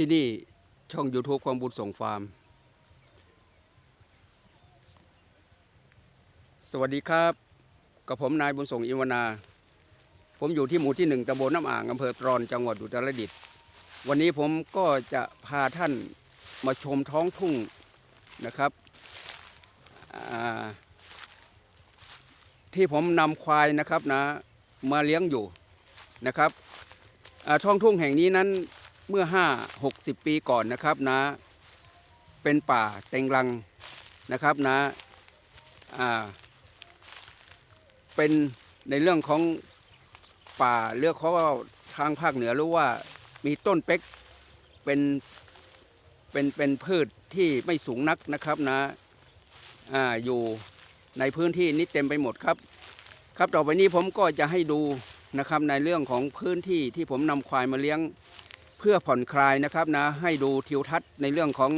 ที่นี่ช่อง YouTube ความบุญส่งฟาร์ม สวัสดีครับ กับผมนายบุญส่งอิวนา ผมอยู่ที่หมู่ที่หนึ่งตำบลน้ำอ่างอำเภอตรอนจังหวัดอุตรดิตถ์วันนี้ผมก็จะพาท่านมาชมท้องทุ่งนะครับ ที่ผมนำควายนะครับนะมาเลี้ยงอยู่นะครับท้องทุ่งแห่งนี้นั้น เมื่อห้าหกสิบปีก่อนนะครับนะ เป็นป่าเต็งรังนะครับนะอ่าเป็นในเรื่องของป่าเลือกเขาาทางภาคเหนือรู้ว่ามีต้นเป็กเป็นเป็นเป็นพืชที่ไม่สูงนักนะครับนะอ่าอยู่ในพื้นที่นี้เต็มไปหมดครับ ครับต่อไปนี้ผมก็จะให้ดูนะครับในเรื่องของพื้นที่ที่ผมนำควายมาเลี้ยง พื่อผ่อนคลายนะครับนะให้ดูทิวทัศน์ในเรื่องของ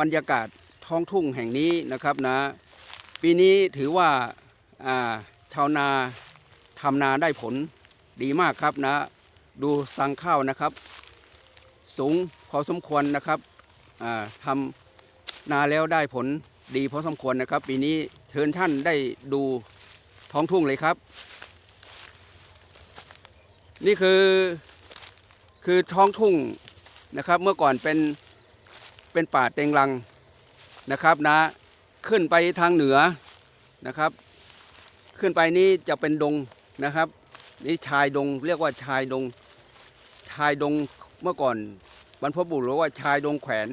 บรรยากาศท้องทุ่งแห่งนี้นะครับนะ ปีนี้ถือว่าาชาวนาทำนาได้ผลดีมากครับนะ ดูสังข้าวนะครับ สูงพอสมควรนะครับทำนาแล้วได้ผลดีพอสมควรนะครับ ปีนี้เชิญท่านได้ดูท้องทุ่งเลยครับ นี่คือ คือท้องทุ่งนะครับ เมื่อก่อนเป็นเป็นป่าเต็งรังนะครับนะขึ้นไปทางเหนือนะครับ ขึ้นไปนี้จะเป็นดงนะครับ นี่ชายดงเรียกว่าชายดงชายดงเมื่อก่อนบรรพบุรุษเรียกว่าชายดงแขวน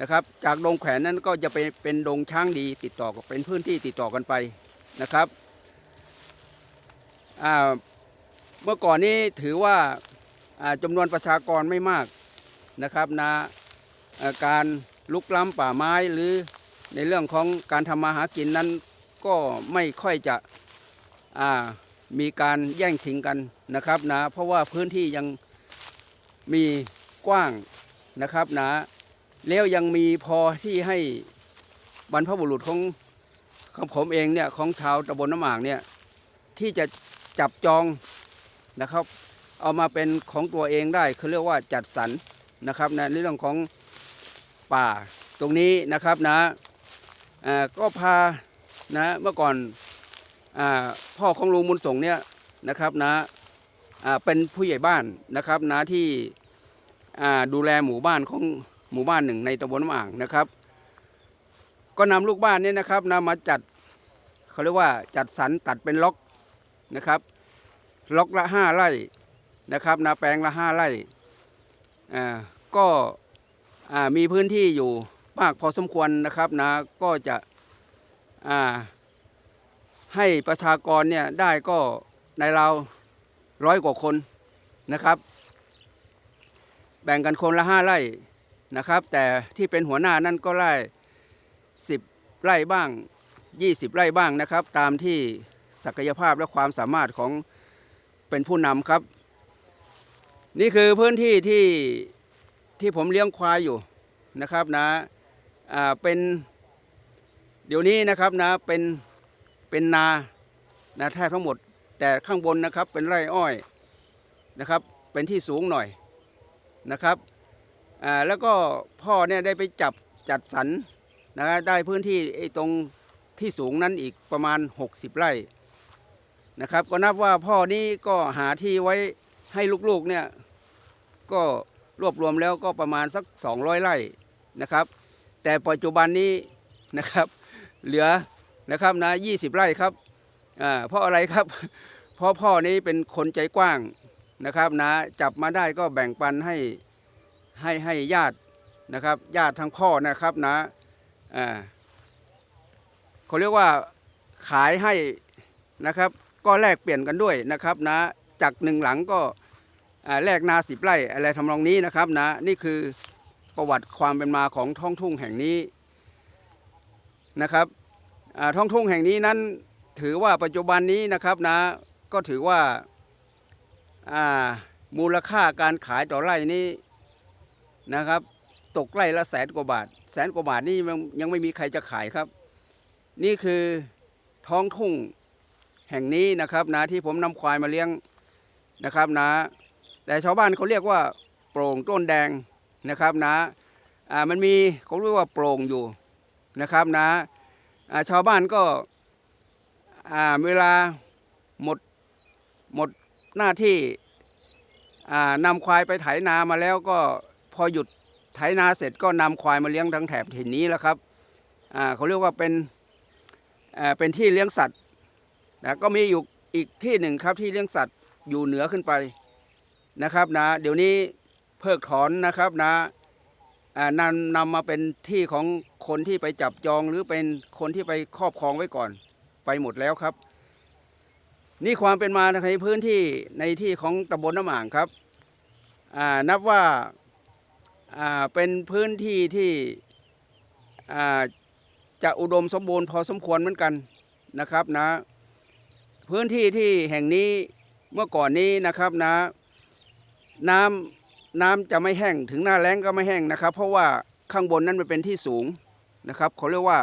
นะครับ จากดงแขวนนั้นก็จะเป็นเป็นดงช้างดีติดต่อกับเป็นพื้นที่ติดต่อกันไปนะครับเมื่อก่อนนี้ถือว่า จำนวนประชากรไม่มากนะครับนะการลุกล้ำป่าไม้หรือในเรื่องของการทำมาหากินนั้นก็ไม่ค่อยจะมีการแย่งชิงกันนะครับนะเพราะว่าพื้นที่ยังมีกว้างนะครับนะแล้วยังมีพอที่ให้บรรพบุรุษของของผมเองเนี่ยของชาวตำบลน้ำหมากเนี่ยที่จะจับจองนะครับ เอามาเป็นของตัวเองได้เขาเรียกว่าจัดสรรนะครับนะในเรื่องของป่าตรงนี้นะครับนะอ่าก็พานะเมื่อก่อนอพ่อของลุงมุนส่งเนี่ยนะครับนะอ่าเป็นผู้ใหญ่บ้านนะครับนะที่ดูแลหมู่บ้านของหมู่บ้านหนึ่งในตำบลน้ำอ่างนะครับ ก็นำลูกบ้านเนี่ยนะครับนะมาจัดเขาเรียกว่าจัดสรรตัดเป็นล็อกนะครับ ล็อกละห้าไร่ นะครับ นาแปลงละห้าไร่อ่าก็อ่ามีพื้นที่อยู่มากพอสมควรนะครับนะก็จะอ่าให้ประชากรเนี่ยได้ก็ในเราวร้อยกว่าคนนะครับ แบ่งกันคนละห้าไร่นะครับ แต่ที่เป็นหัวหน้านั่นก็ไร่สิบไร่บ้างยี่สิบไร่บ้างนะครับ ตามที่ศักยภาพและความสามารถของเป็นผู้นำครับ นี่คือพื้นที่ที่ที่ผมเลี้ยงควายอยู่นะครับนะอ่าเป็นเดี๋ยวนี้นะครับนะเป็นเป็นนานะแทบทั้งหมด แต่ข้างบนนะครับเป็นไร่อ้อยนะครับ เป็นที่สูงหน่อยนะครับอ่าแล้วก็พ่อเนี่ยได้ไปจับจัดสรรนะได้พื้นที่ไอ้ตรงที่สูงนั้นอีกประมาณ 60 ไร่นะครับ ก็นับว่าพ่อนี้ก็หาที่ไว้ให้ลูกๆเนี่ย ก็รวบรวมแล้วก็ประมาณสัก 200 ไร่นะครับ แต่ปัจจุบันนี้นะครับเหลือนะครับนะ20 ไร่ครับอ่าเพราะอะไรครับ เพราะพ่อนี้เป็นคนใจกว้างนะครับนะจับมาได้ก็แบ่งปันให้ให้ให้ญาตินะครับญาติทางพ่อนะครับนะอ่าเขาเรียกว่าขายให้นะครับ ก็แลกเปลี่ยนกันด้วยนะครับนะจากหนึ่งหลังก็ แลกนาสิบไร่อะไรทำนองนี้นะครับนะนี่คือประวัติความเป็นมาของท้องทุ่งแห่งนี้นะครับท้องทุ่งแห่งนี้นั้นถือว่าปัจจุบันนี้นะครับนะก็ถือว่าามูลค่าการขายต่อไร่นี้นะครับ ตกไร่ละแสนกว่าบาท แสนกว่าบาทนี่ยังยังไม่มีใครจะขายครับ นี่คือท้องทุ่งแห่งนี้นะครับนะที่ผมนำควายมาเลี้ยงนะครับนะ แต่ชาวบ้านเขาเรียกว่าโปร่งต้นแดงนะครับนะอ่ามันมีเขาเรียกว่าโปร่งอยู่นะครับนะอ่าชาวบ้านก็อ่าเวลาหมดหมดหน้าที่อ่านำควายไปไถนามาแล้วก็พอหยุดไถนาเสร็จก็นำควายมาเลี้ยงทั้งแถบถิ่นนี้แล้วครับอ่าเขาเรียกว่าเป็นอ่าเป็นที่เลี้ยงสัตว์นะก็มีอยู่อีกที่หนึ่งครับที่เลี้ยงสัตว์อยู่เหนือขึ้นไป นะครับนะเดี๋ยวนี้เพิกถอนนะครับนะอ่านำนำมาเป็นที่ของคนที่ไปจับจองหรือเป็นคนที่ไปครอบครองไว้ก่อน ไปหมดแล้วครับ นี่ความเป็นมาในพื้นที่ในที่ของตำบลน้ำอ่างครับนับว่าเป็นพื้นที่ที่จะอุดมสมบูรณ์พอสมควรเหมือนกันนะครับนะ พื้นที่ที่แห่งนี้เมื่อก่อนนี้นะครับนะ น้ำน้ำจะไม่แห้งถึงหน้าแล้งก็ไม่แห้งนะครับ เพราะว่าข้างบนนั้นมันเป็นที่สูงนะครับเขาเรียกว่า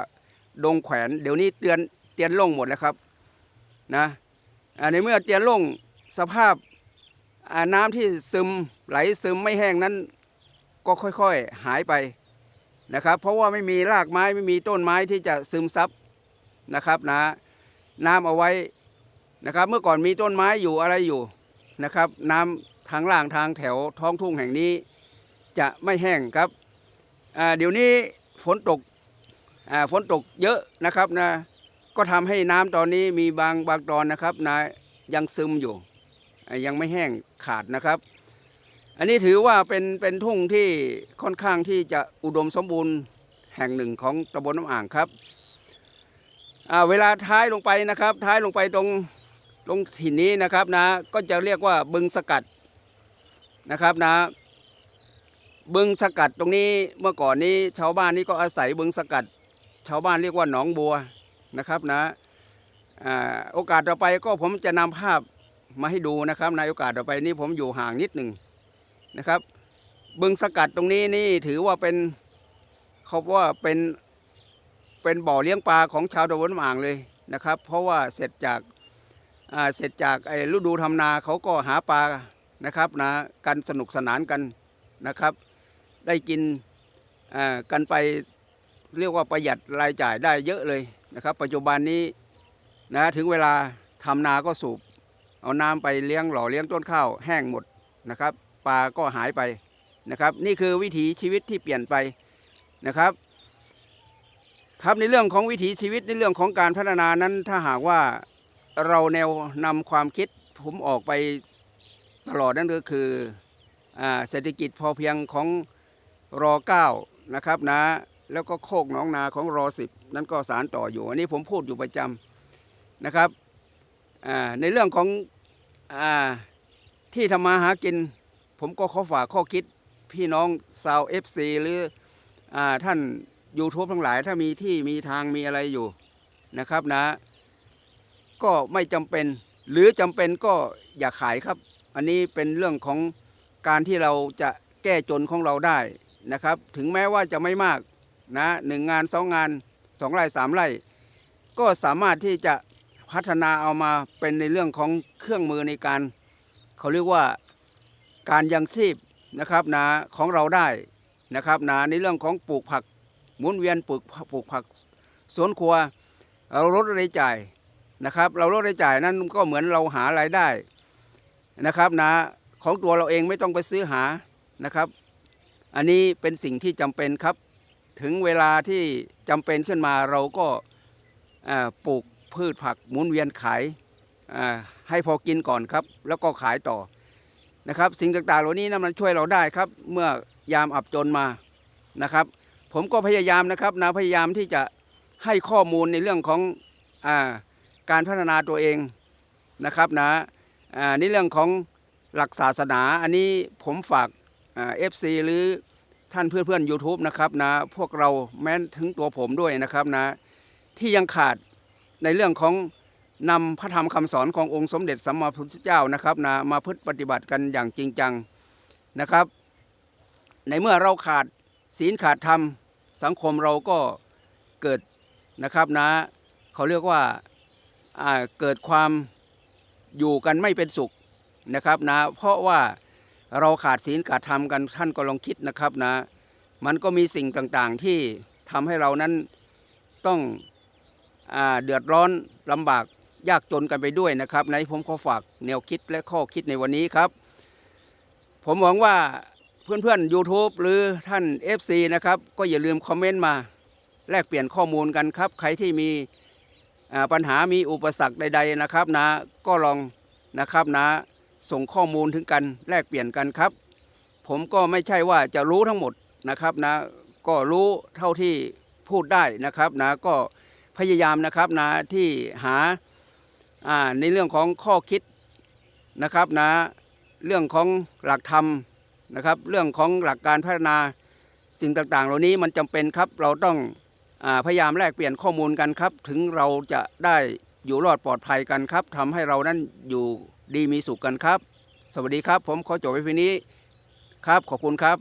ดงแขวนเดี๋ยวนี้เตือนเตียนล่งหมดแล้วครับนะในเมื่อเตียนล่งสภาพน้ำที่ซึมไหลซึมไม่แห้งนั้น ก็ค่อยๆหายไปนะครับ เพราะว่าไม่มีรากไม้ไม่มีต้นไม้ที่จะซึมซับนะครับนะน้ำเอาไว้นะครับ เมื่อก่อนมีต้นไม้อยู่อะไรอยู่นะครับ น้ำ ทางล่างทางแถวท้องทุ่งแห่งนี้จะไม่แห้งครับเดี๋ยวนี้ฝนตกฝนตกเยอะนะครับนะก็ทำให้น้ำตอนนี้มีบางบางตอนนะครับนะยังซึมอยู่ ยังไม่แห้งขาดนะครับ อันนี้ถือว่าเป็นเป็นทุ่งที่ค่อนข้างที่จะอุดมสมบูรณ์แห่งหนึ่งของตำบลน้ำอ่างครับเวลาท้ายลงไปนะครับ ท้ายลงไปตรงตรงถิ่นนี้นะครับนะก็จะเรียกว่าบึงสกัด นะครับนะ บึงสกัดตรงนี้เมื่อก่อนนี้ชาวบ้านนี้ก็อาศัยบึงสกัด ชาวบ้านเรียกว่าหนองบัวนะครับนะอ่าโอกาสต่อไปก็ผมจะนำภาพมาให้ดูนะครับ ในโอกาสต่อไปนี้ผมอยู่ห่างนิดหนึ่งนะครับ บึงสกัดตรงนี้นี่ถือว่าเป็นเขาว่าเป็นเป็นบ่อเลี้ยงปลาของชาวตะวันอ่างเลยนะครับ เพราะว่าเสร็จจากเสร็จจากไอ้ฤดูทำนาเขาก็หาปลา นะครับนะกันสนุกสนานกันนะครับ ได้กินอ่ากันไปเรียกว่าประหยัดรายจ่ายได้เยอะเลยนะครับ ปัจจุบันนี้นะถึงเวลาทำนาก็สูบ เอาน้ำไปเลี้ยงหล่อเลี้ยงต้นข้าวแห้งหมดนะครับปลาก็หายไปนะครับ นี่คือวิถีชีวิตที่เปลี่ยนไปนะครับ ครับในเรื่องของวิถีชีวิตในเรื่องของการพัฒนานั้นถ้าหากว่าเราแนวนำความคิดผมออกไป ตลอดนั่นก็คืออเศรษฐกิจพอเพียงของรอเก้านะครับนะแล้วก็โคกหนองนาของรอสิบนั่นก็สารต่ออยู่ อันนี้ผมพูดอยู่ประจำนะครับในเรื่องของอที่ทำมาหากิน ผมก็ขอฝากข้อคิดพี่น้องซาวเอฟซีหรืออท่าน YouTube ทั้งหลายถ้ามีที่มีทางมีอะไรอยู่นะครับนะ ก็ไม่จำเป็น หรือจำเป็นก็อย่าขายครับ อันนี้เป็นเรื่องของการที่เราจะแก้จนของเราได้นะครับ ถึงแม้ว่าจะไม่มากนะหนึ่งงานสองงานสองไร่สามไร่ก็สามารถที่จะพัฒนาเอามาเป็นในเรื่องของเครื่องมือในการ เขาเรียกว่าการยังชีพนะครับนะของเราได้นะครับนะในเรื่องของปลูกผักหมุนเวียนปลูกปลูกผักสวนครัวเราลดรายจ่ายนะครับ เราลดรายจ่ายนั่นก็เหมือนเราหารายได้ นะครับนะของตัวเราเองไม่ต้องไปซื้อหานะครับ อันนี้เป็นสิ่งที่จำเป็นครับ ถึงเวลาที่จำเป็นขึ้นมาเราก็ปลูกพืชผักหมุนเวียนขายให้พอกินก่อนครับ แล้วก็ขายต่อนะครับ สิ่งต่างๆเหล่านี้นะมันช่วยเราได้ครับ เมื่อยามอับจนมานะครับ ผมก็พยายามนะครับนะพยายามที่จะให้ข้อมูลในเรื่องของอการพัฒนาตัวเองนะครับนะ อ่านี่เรื่องของหลักศาสนาอันนี้ผมฝากเอฟซีหรือท่านเพื่อนเพื่อนๆ YouTube นะครับนะพวกเราแม้นถึงตัวผมด้วยนะครับนะที่ยังขาดในเรื่องของนำพระธรรมคำสอนขององค์สมเด็จสัมมาพุทธเจ้านะครับนะมาพึ่ปฏิบัติกันอย่างจริงจังนะครับ ในเมื่อเราขาดศีลขาดธรรมสังคมเราก็เกิดนะครับนะเขาเรียกว่าเกิดความ อยู่กันไม่เป็นสุขนะครับนะ เพราะว่าเราขาดศีลขาดธรรมกันท่านก็ลองคิดนะครับนะ มันก็มีสิ่งต่างๆที่ทำให้เรานั้นต้องอเดือดร้อนลำบากยากจนกันไปด้วยนะครับในผมขอฝากแนวคิดและข้อคิดในวันนี้ครับ ผมหวังว่าเพื่อนๆ YouTube หรือท่าน FC นะครับ ก็อย่าลืมคอมเมนต์มาแลกเปลี่ยนข้อมูลกันครับ ใครที่มี ปัญหามีอุปสรรคใด ๆนะครับนะก็ลองนะครับนะส่งข้อมูลถึงกันแลกเปลี่ยนกันครับ ผมก็ไม่ใช่ว่าจะรู้ทั้งหมดนะครับนะก็รู้เท่าที่พูดได้นะครับนะก็พยายามนะครับนะที่หาาในเรื่องของข้อคิดนะครับนะเรื่องของหลักธรรมนะครับ เรื่องของหลักการพัฒนาสิ่งต่างๆ เหล่านี้มันจำเป็นครับเราต้อง พยายามแลกเปลี่ยนข้อมูลกันครับ ถึงเราจะได้อยู่รอดปลอดภัยกันครับทำให้เรานั้นอยู่ดีมีสุขกันครับ สวัสดีครับ ผมขอจบไว้เพียงนี้ครับ ขอบคุณครับ